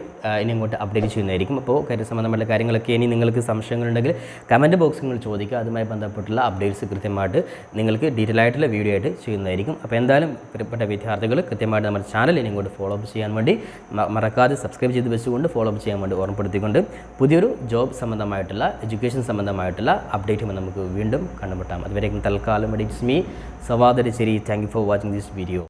ഇനി അങ്ങോട്ട് അപ്ഡേറ്റ് ചെയ്യുന്നതായിരിക്കും. അപ്പോൾ കരിയർ സംബന്ധമായിട്ടുള്ള കാര്യങ്ങളൊക്കെ ഇനി നിങ്ങൾക്ക് സംശയങ്ങളുണ്ടെങ്കിൽ കമന്റ് ബോക്സിൽ നിങ്ങൾ ചോദിക്കുക. അതുമായി ബന്ധപ്പെട്ടുള്ള അപ്ഡേറ്റ്സ് കൃത്യമായിട്ട് നിങ്ങൾക്ക് ഡീറ്റെയിൽ ആയിട്ടുള്ള വീഡിയോ ആയിട്ട് ചെയ്യുന്നതായിരിക്കും. അപ്പോൾ എന്തായാലും പ്രിയപ്പെട്ട വിദ്യാർത്ഥികൾ കൃത്യമായിട്ട് നമ്മുടെ ചാനൽ ഇനി ഇങ്ങോട്ട് ഫോളോ അപ്പ് ചെയ്യാൻ വേണ്ടി മറക്കാതെ സബ്സ്ക്രൈബ് ചെയ്ത് വെച്ചുകൊണ്ട് ഫോളോ അപ്പ് ചെയ്യാൻ വേണ്ടി ഓർമ്മപ്പെടുത്തിക്കൊണ്ട് പുതിയൊരു ജോബ് സംബന്ധമായിട്ടുള്ള എഡ്യൂക്കേഷൻ സംബന്ധമായിട്ടുള്ള അപ്ഡേറ്റുമായി നമുക്ക് വീണ്ടും കണ്ടുമുട്ടാം. അതുവരേക്കും തൽക്കാലം ഇറ്റ്സ് മീ. സവാദരി ശരി thank you for watching this video